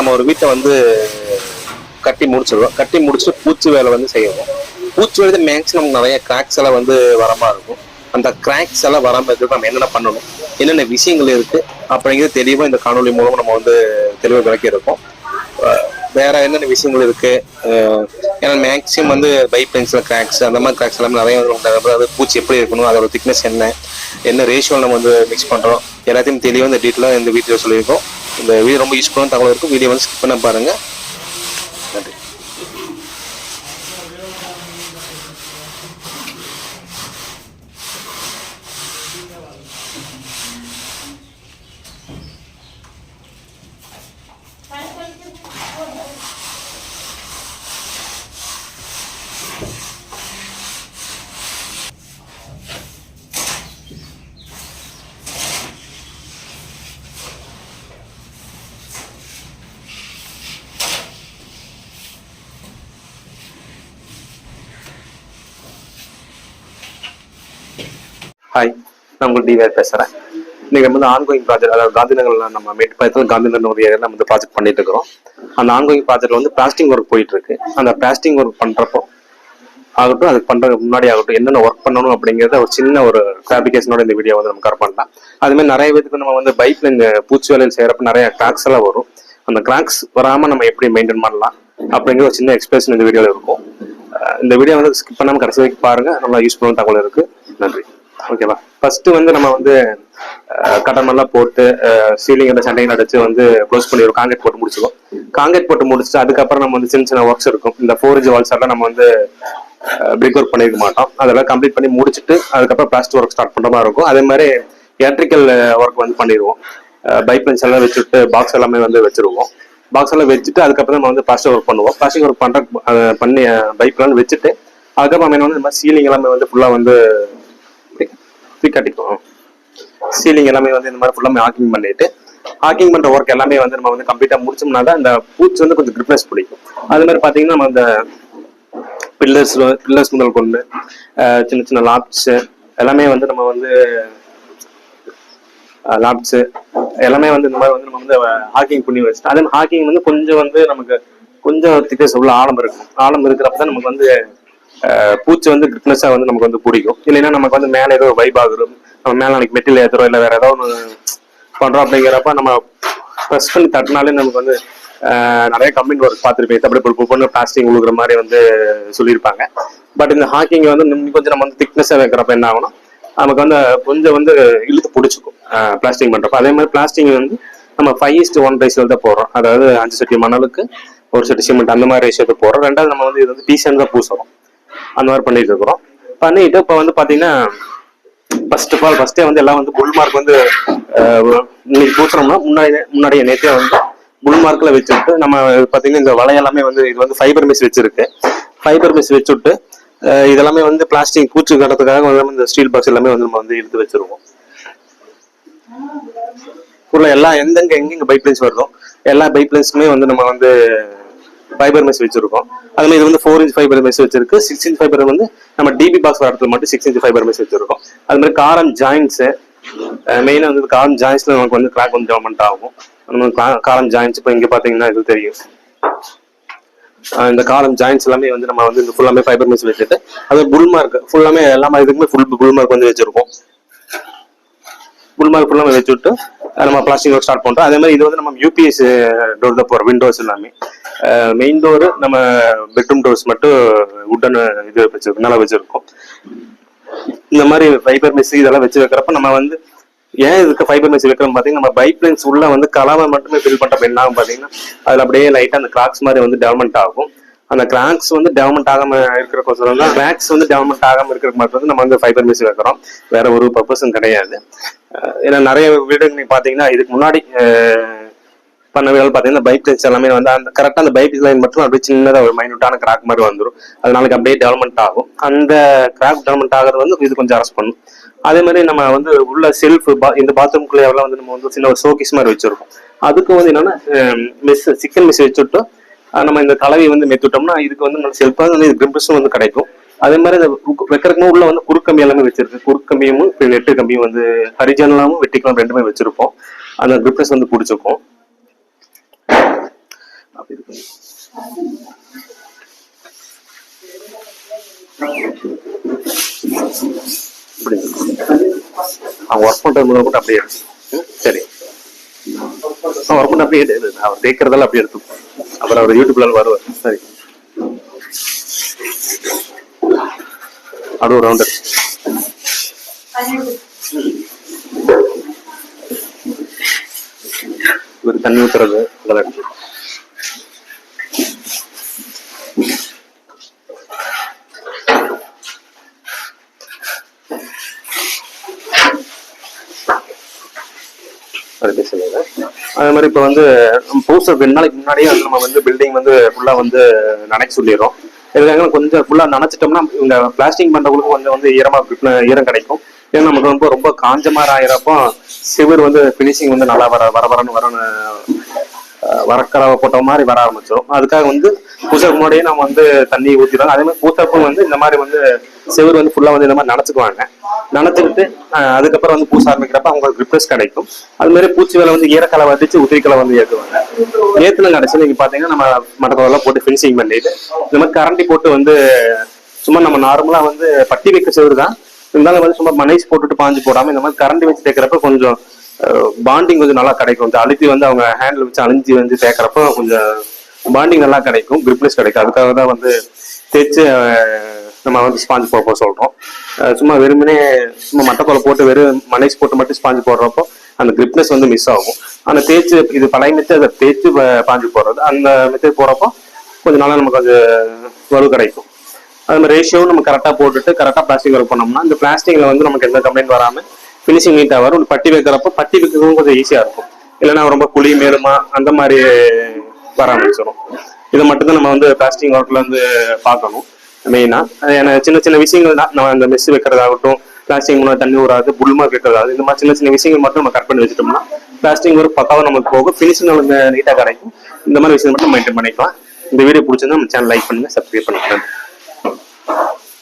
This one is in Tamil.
நம்ம ஒரு வீட்டை வந்து கட்டி முடிச்சிடுவோம் கட்டி முடிச்சுட்டு பூச்சி வேலை வந்து செய்வோம். பூச்சி வேலை மேக்ஸிமம் நிறைய கிராக்ஸ் எல்லாம் வந்து வரமா இருக்கும். அந்த கிராக்ஸ் எல்லாம் வராம இருக்கிறதுக்கு நம்ம என்னென்ன பண்ணணும்? என்னென்ன விஷயங்கள் இருக்கு? அப்படிங்கிறது தெளிவாக இந்த காணொலி மூலம் நம்ம வந்து தெளிவாக விளக்கி இருக்கோம் வேற என்னென்ன விஷயங்கள் இருக்கு? ஏன்னா மேக்ஸிமம் வந்து பை பென்சில் கிராக்ஸ் அந்த மாதிரி கிராக்ஸ் எல்லாமே நிறைய வந்து அது பூச்சி எப்படி இருக்கணும் அதோட திக்னஸ் என்ன என்ன ரேஷியோ நம்ம வந்து மிக்ஸ் பண்றோம். எல்லாத்தையும் தெளிவாக இந்த டீட்டெயிலாக இந்த வீடியோ சொல்லியிருக்கோம். இந்த வீடியோ ரொம்ப யூஸ்ஃபுல்லான தகவல் இருக்கும். வீடியோ வந்து ஸ்கிப் பண்ண பாருங்க. ஹாய் நான் உங்கள் டிவிஆர் பேசுகிறேன் நீங்கள் வந்து ஆன்கோயிங் ப்ராஜெக்ட் அதாவது காந்திநகரில் நம்ம மேட்டுப்பாயத்தில் காந்தி ஒரு நம்ம வந்து ப்ராஜெக்ட் பண்ணிட்டு இருக்கிறோம். அந்த ஆன்கோயிங் ப்ராஜெக்ட் வந்து பிளாஸ்டிங் ஒர்க் போயிட்டு இருக்கு. அந்த பிளாஸ்டிங் ஒர்க் பண்ணுறப்போ ஆகட்டும் அதுக்கு பண்ணுறதுக்கு முன்னாடி ஆகட்டும் என்னென்ன ஒர்க் பண்ணணும் அப்படிங்கிறத ஒரு சின்ன ஒரு ஃபேப்ரிகேஷனோட இந்த வீடியோ வந்து நம்ம கவர் பண்ணலாம். அதுமாதிரி நிறைய பேருக்கு நம்ம வந்து பைக்கில் இந்த பூச்சி வேலையில் செய்கிறப்ப நிறைய கிராக்ஸ் எல்லாம் வரும். அந்த கிராக்ஸ் வராமல் நம்ம எப்படி மெயின்டைன் பண்ணலாம் அப்படிங்கிற ஒரு சின்ன எக்ஸ்பிரஷன் இந்த வீடியோவில் இருக்கும். இந்த வீடியோ வந்து ஸ்கிப் பண்ணாமல் கடைசி வரைக்கும் பாருங்கள் நல்லா யூஸ்ஃபுல்லான தகவல் இருக்குது நன்றி. ஓகேவா ஃபர்ஸ்ட் வந்து நம்ம வந்து கடமெல்லாம் போட்டு சீலிங் அந்த சண்டைகள் அடிச்சு வந்து க்ளோஸ் பண்ணிடுவோம் காங்கிரீட் போட்டு முடிச்சிடுவோம் காங்கிரீட் போட்டு முடிச்சுட்டு அதுக்கப்புறம் நம்ம வந்து சின்ன சின்ன ஒர்க்ஸ் இருக்கும். இந்த ஃபோர் இன்ச் வால்ஸ் எல்லாம் நம்ம வந்து பிரிக் ஒர்க் பண்ணிருக்க மாட்டோம். அதெல்லாம் கம்ப்ளீட் பண்ணி முடிச்சுட்டு அதுக்கப்புறம் பிளாஸ்டிக் ஒர்க் ஸ்டார்ட் பண்ற மாதிரி இருக்கும். அதே மாதிரி எலக்ட்ரிக்கல் ஒர்க் வந்து பண்ணிடுவோம் பைப் லென்ஸ் எல்லாம் வச்சுட்டு பாக்ஸ் எல்லாமே வந்து வச்சிருவோம். பாக்ஸ் எல்லாம் வச்சுட்டு அதுக்கப்புறம் நம்ம வந்து பிளாஸ்டிக் ஒர்க் பண்ணுவோம். பிளாஸ்டிக் ஒர்க் பண்ற பண்ணி பைப்லாம் வச்சுட்டு அதுக்கப்புறம் நம்ம வந்து இந்த மாதிரி சீலிங் எல்லாமே வந்து ஃபுல்லாக வந்து இப்படி கட்டிக்குவோம் சீலிங் எல்லாமே வந்து இந்த மாதிரி ஃபுல்லாமே ஹாக்கிங் பண்ணிட்டு ஹாக்கிங் பண்ற ஒர்க் எல்லாமே வந்து நம்ம வந்து கம்ப்ளீட்டா முடிச்சோம்னா தான் இந்த பூச்சி வந்து கொஞ்சம் கிரிப்னஸ் பிடிக்கும். அது மாதிரி பாத்தீங்கன்னா நம்ம அந்த பில்லர்ஸ் பில்லர்ஸ் முதல் கொண்டு சின்ன சின்ன லாப்ஸ் எல்லாமே வந்து நம்ம வந்து லாப்ஸ் எல்லாமே வந்து இந்த மாதிரி வந்து நம்ம வந்து ஹாக்கிங் பண்ணி வச்சுட்டு அதே ஹாக்கிங் வந்து கொஞ்சம் வந்து நமக்கு கொஞ்சம் திக்கஸ் உள்ள ஆழம் இருக்கும் ஆழம் இருக்கிறப்ப தான் நமக்கு வந்து பூச்சி வந்து கிரிப்னஸா வந்து நமக்கு வந்து பிடிக்கும். இல்லைன்னா நமக்கு வந்து மேலே ஏதோ வைப் ஆகுறோம் நம்ம மேலே நாளைக்கு மெட்டில் ஏற்றுறோம் இல்லை வேற ஏதோ ஒன்று பண்றோம் அப்படிங்கிறப்ப நம்ம ப்ரெஸ் பண்ணி தட்டினாலே நமக்கு வந்து நிறைய கம்ப்ளைண்ட் ஒர்க் பார்த்துருப்பேன். அப்படி இப்போ பொண்ணு பிளாஸ்டிக் உழுகுற மாதிரி வந்து சொல்லியிருப்பாங்க. பட் இந்த ஹாக்கிங் வந்து கொஞ்சம் நம்ம வந்து திக்னஸாக வைக்கிறப்ப என்ன ஆகும்னா நமக்கு வந்து கொஞ்சம் வந்து இழுத்து பிடிச்சிக்கும் பிளாஸ்டிக் பண்ணுறப்ப அதே மாதிரி பிளாஸ்டிக் வந்து நம்ம ஃபைவ் இஸ்ட் ஒன் ரேஷியோல தான் போடுறோம். அதாவது அஞ்சு சட்டி மணலுக்கு ஒரு சட்டி சிமெண்ட் அந்த மாதிரி ரேஷியோ போடுறோம். ரெண்டாவது நம்ம வந்து இது வந்து டீசன் தான் பூசுறோம். அந்த மாதிரி பண்ணிட்டு இருக்கிறோம் பண்ணிட்டு இப்போ வந்து பார்த்தீங்கன்னா ஃபர்ஸ்ட் ஆஃப் ஆல் ஃபர்ஸ்டே வந்து எல்லாம் வந்து புல் மார்க் வந்து இன்னைக்கு பூசுறோம்னா முன்னாடி முன்னாடியே நேற்றே வந்து புல் வச்சுட்டு நம்ம பார்த்தீங்கன்னா இந்த வலை எல்லாமே வந்து இது வந்து ஃபைபர் மிஸ் வச்சிருக்கு. ஃபைபர் மிஸ் வச்சுட்டு இதெல்லாமே வந்து பிளாஸ்டிக் பூச்சி கட்டுறதுக்காக வந்து இந்த ஸ்டீல் பாக்ஸ் எல்லாமே வந்து நம்ம வந்து எடுத்து வச்சிருவோம். உள்ள எல்லா எந்தெங்க எங்கெங்க பைப் லைன்ஸ் வருதோ எல்லா பைப் லைன்ஸுமே வந்து நம்ம வந்து ஃபைபர் மெஸ் வச்சிருக்கோம். அது மாதிரி இது வந்து ஃபோர் இன்ச் ஃபைபர் மெஸ் வச்சிருக்கு. சிக்ஸ் இன்ச் ஃபைபர் வந்து நம்ம டிபி பாக்ஸ் வர இடத்துல மட்டும் சிக்ஸ் இன்ச் ஃபைபர் மெஸ் வச்சிருக்கோம். அது மாதிரி காரம் ஜாயின்ஸ் மெயினாக வந்து காரம் ஜாயின்ஸ்ல நமக்கு வந்து கிராக் வந்து டெவலப்மெண்ட் ஆகும். காரம் ஜாயின்ஸ் இப்போ இங்க பாத்தீங்கன்னா இது தெரியும். இந்த காலம் ஜாயின்ஸ் எல்லாமே வந்து நம்ம வந்து ஃபுல்லாமே ஃபைபர் மெஸ் வச்சுட்டு அது புல் மார்க் ஃபுல்லாமே எல்லாமே இதுக்குமே ஃபுல் புல் மார்க் வந்து வச்சிருக்கோம். புல் மார்க் ஃபுல்லாக வச்சுட்டு நம்ம பிளாஸ்டிக் ஒர்க் ஸ்டார்ட் பண்றோம். அதே மாதிரி இது வந்து நம்ம யூபிஎஸ் டோர் தான் போகிறோம் விண்டோஸ் எல்லாமே. மெயின் டோரு நம்ம பெட்ரூம் டோர்ஸ் மட்டும் உட்டன் இது வச்சிருக்கோம் நல்லா வச்சிருக்கோம். இந்த மாதிரி ஃபைபர் மெஸ் இதெல்லாம் வச்சு வைக்கிறப்ப நம்ம வந்து ஏன் இதுக்கு ஃபைபர் மெஸ் வைக்கிறோம் பார்த்தீங்கன்னா நம்ம பைப் லைன்ஸ் உள்ள வந்து கலாமை மட்டுமே ஃபில் பண்ணுறப்ப என்ன ஆகும் பார்த்தீங்கன்னா அதில் அப்படியே லைட்டாக அந்த கிராக்ஸ் மாதிரி வந்து டெவலப்மெண்ட் ஆகும். அந்த கிராக்ஸ் வந்து டெவலப்மெண்ட் ஆகாம இருக்கிற கோசரம் தான் கிராக்ஸ் வந்து டெவலப்மெண்ட் ஆகாம இருக்கிற மாதிரி வந்து நம்ம வந்து ஃபைபர் மெஸ் வைக்கிறோம். வேற ஒரு பர்பஸும் கிடையாது. ஏன்னா நிறைய வீடு பார்த்தீங்கன்னா இதுக்கு முன்னாடி பண்ண வீடுகள் பார்த்தீங்கன்னா பைக் எல்லாமே வந்து அந்த கரெக்டாக அந்த பைக் லைன் மட்டும் அப்படியே சின்னதாக ஒரு மைனூட்டான கிராக் மாதிரி வந்துடும் அது நாளைக்கு அப்படியே டெவலப்மெண்ட் ஆகும். அந்த கிராக் டெவலப்மெண்ட் ஆகிறது வந்து இது கொஞ்சம் அரஸ்ட் பண்ணும். அதே மாதிரி நம்ம வந்து உள்ள செல்ஃப் இந்த பாத்ரூம்குள்ளே வந்து நம்ம வந்து சின்ன ஒரு ஷோகேஸ் மாதிரி வச்சிருக்கோம். அதுக்கு வந்து என்னன்னா மெஸ் சிக்கன் மெஸ் வச்சுட்டு நம்ம இந்த கலவை வந்து மெத்துட்டோம்னா இதுக்கு வந்து நல்ல செல்ஃபாக வந்து இது வந்து கிடைக்கும். அதே மாதிரி இந்த வைக்கிறதுக்கு உள்ள வந்து குறுக்கம்பி எல்லாமே வச்சிருக்கு குறுக்கம்பியும் இப்ப நெட்டு கம்பியும் வந்து ஹரிஜனலாவும் வெட்டிக்கலாம் ரெண்டுமே வச்சிருப்போம். அந்த கிரிப்னஸ் வந்து பிடிச்சிருக்கும் இப்படி அவன் ஒர்க் பண்றது கூட அப்படியே சரி. அவன் ஒர்க் பண்ண அப்படியே அவர் கேட்கறதெல்லாம் அப்படியே எடுத்து அப்புறம் அவர் யூடியூப்ல வருவார். சரி. அது ஒரு ரவுண்டர் இவர் தண்ணி ஊத்துறது அதெல்லாம் அதே மாதிரி இப்போ வந்து பூசை ரெண்டு நாளைக்கு முன்னாடியே வந்து நம்ம வந்து பில்டிங் வந்து ஃபுல்லாக வந்து நனைக்க சொல்லிடுறோம். இதுக்காக கொஞ்சம் ஃபுல்லாக நனைச்சிட்டோம்னா இந்த பிளாஸ்டிங் பண்ணுறவங்களுக்கு கொஞ்சம் வந்து ஈரமாக ஈரம் கிடைக்கும். ஏன்னா நமக்கு ரொம்ப ரொம்ப காஞ்ச மாதிரி ஆயிரப்போ சிவர் வந்து ஃபினிஷிங் வந்து நல்லா வர வர வரன்னு வரன்னு வரக்கடவை போட்ட மாதிரி வர ஆரம்பிச்சிடும் அதுக்காக வந்து பூசைக்கு முன்னாடியே நம்ம வந்து தண்ணி ஊற்றிடுவோம் அதே மாதிரி பூசப்பும் வந்து இந்த மாதிரி வந்து சிவர் வந்து ஃபுல்லாக வந்து இந்த மாதிரி நனைச்சுக்குவாங்க. நனைச்சிட்டு அதுக்கப்புறம் வந்து பூச ஆரம்பிக்கிறப்ப அவங்களுக்கு ரிப்ரெஸ் கிடைக்கும். அது மாதிரி பூச்சி வேலை வந்து ஈரக்கலை வந்துச்சு உதிரிக்கலை வந்து ஏற்றுவாங்க. ஏத்துல கடைசி நீங்க பாத்தீங்கன்னா நம்ம மட்டத்தெல்லாம் போட்டு ஃபினிஷிங் பண்ணிட்டு இந்த மாதிரி கரண்டி போட்டு வந்து சும்மா நம்ம நார்மலா வந்து பட்டி வைக்க செவரு தான். இருந்தாலும் வந்து சும்மா மனைஸ் போட்டுட்டு பாஞ்சு போடாம இந்த மாதிரி கரண்டி வச்சு தேக்கிறப்ப கொஞ்சம் பாண்டிங் கொஞ்சம் நல்லா கிடைக்கும். இந்த அழுத்தி வந்து அவங்க ஹேண்டில் வச்சு அழிஞ்சி வந்து தேக்கிறப்ப கொஞ்சம் பாண்டிங் நல்லா கிடைக்கும். கிரிப்னஸ் கிடைக்கும். அதுக்காக தான் வந்து தேய்ச்சி நம்ம வந்து ஸ்பாஞ்ச் போட சொல்றோம். சும்மா வெறுமனே சும்மா மட்டக்கோலை போட்டு வெறும் மனைஸ் போட்டு மட்டும் ஸ்பாஞ்ச் போடுறப்போ அந்த கிரிப்னஸ் வந்து மிஸ் ஆகும். அந்த தேய்ச்சி இது பழைய மெத்தை அதை தேய்ச்சி பாஞ்சு போடுறது. அந்த மெத்தை போடுறப்போ கொஞ்சம் நாளாக நமக்கு கொஞ்சம் வலு கிடைக்கும். அது மாதிரி ரேஷியோவும் நம்ம கரெக்டாக போட்டுட்டு கரெக்டாக பிளாஸ்டிக் ஒர்க் பண்ணோம்னா இந்த பிளாஸ்டிக்கில் வந்து நமக்கு எந்த கம்ப்ளைண்ட் வராமல் ஃபினிஷிங் நீட்டாக வரும். பட்டி வைக்கிறப்போ பட்டி வைக்கிறதும் கொஞ்சம் ஈஸியாக இருக்கும். இல்லைன்னா ரொம்ப குழி மேலுமா அந்த மாதிரி வர ஆரம்பிச்சிடும் இதை மட்டும்தான் நம்ம வந்து பிளாஸ்டிக் ஒர்க்கில் வந்து பார்க்கணும். மெயினாக ஏன்னா சின்ன சின்ன விஷயங்கள் தான். நம்ம அந்த மெஸ் வைக்கிறதாகட்டும் பிளாஸ்டிக் முன்னாடி தண்ணி ஊறாது புல்மா வைக்கிறதாது இந்த மாதிரி சின்ன சின்ன விஷயங்கள் மட்டும் நம்ம கட் பண்ணி வச்சுட்டோம்னா பிளாஸ்டிக் ஒரு பக்காவும் நமக்கு போகும். ஃபினிஷிங் நமக்கு நீட்டாக கிடைக்கும் இந்த மாதிரி விஷயம் மட்டும் மெயின்டைன் பண்ணிக்கலாம். இந்த வீடியோ பிடிச்சிருந்தா நம்ம சேனல் லைக் பண்ணுங்க சப்ஸ்கிரைப் பண்ணுங்க.